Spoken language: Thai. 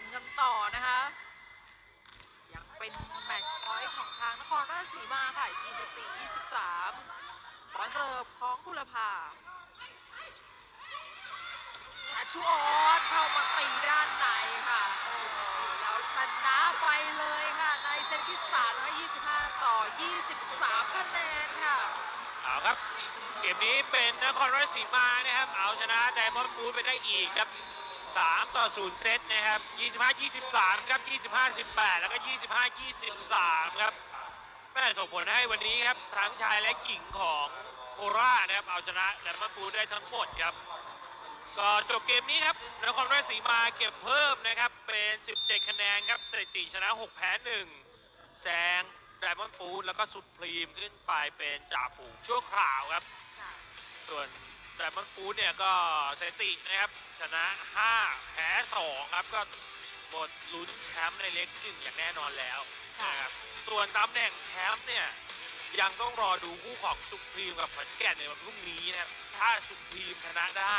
มกันต่อนะคะ ยังเป็นแมชพอยต์ของทางนครราชสีมาค่ะ 24-23 บอลเสิร์ฟของคุลภาชาชุออสเข้ามาตีด้านในค่ะแล้วชนะไปเลยค่ะในเซตที่สาม25 ต่อ 23 คะแนนค่ะ เอาครับ เกมนี้เป็นนครราชสีมานะครับ เอาชนะไดมอนด์ฟูดไปได้อีกครับ 3 ต่อ 0 เซตนะครับ 25 23 ครับ 25 18 แล้วก็ 25 23 ครับแม่ส่งผลให้วันนี้ครับทั้งชายและหญิงของโคราชนะครับ เอาชนะไดมอนด์ฟูดได้ทั้งหมดครับ ก็จบเกมนี้ครับนครราชสีมาเก็บเพิ่มนะครับ เป็น 17 คะแนนครับสถิติชนะ 6 แพ้ 1 แซงไดมอนด์ฟูดแล้วก็สุดพรีมขึ้นไปเป็นจ่าฝูงชั่วคราวครับค่ะส่วน แต่มันฟูดเนี่ยก็สถิตินะครับชนะ 5 แพ้ 2 ครับก็หมดลุ้นแชมป์ในเล็กหนึ่งอย่างแน่นอนแล้วนะครับส่วนตำแหน่งแชมป์เนี่ยยังต้องรอดูคู่ของสุพรีมกับขอนแก่นในวันพรุ่งนี้นะครับถ้าสุพรีมชนะได้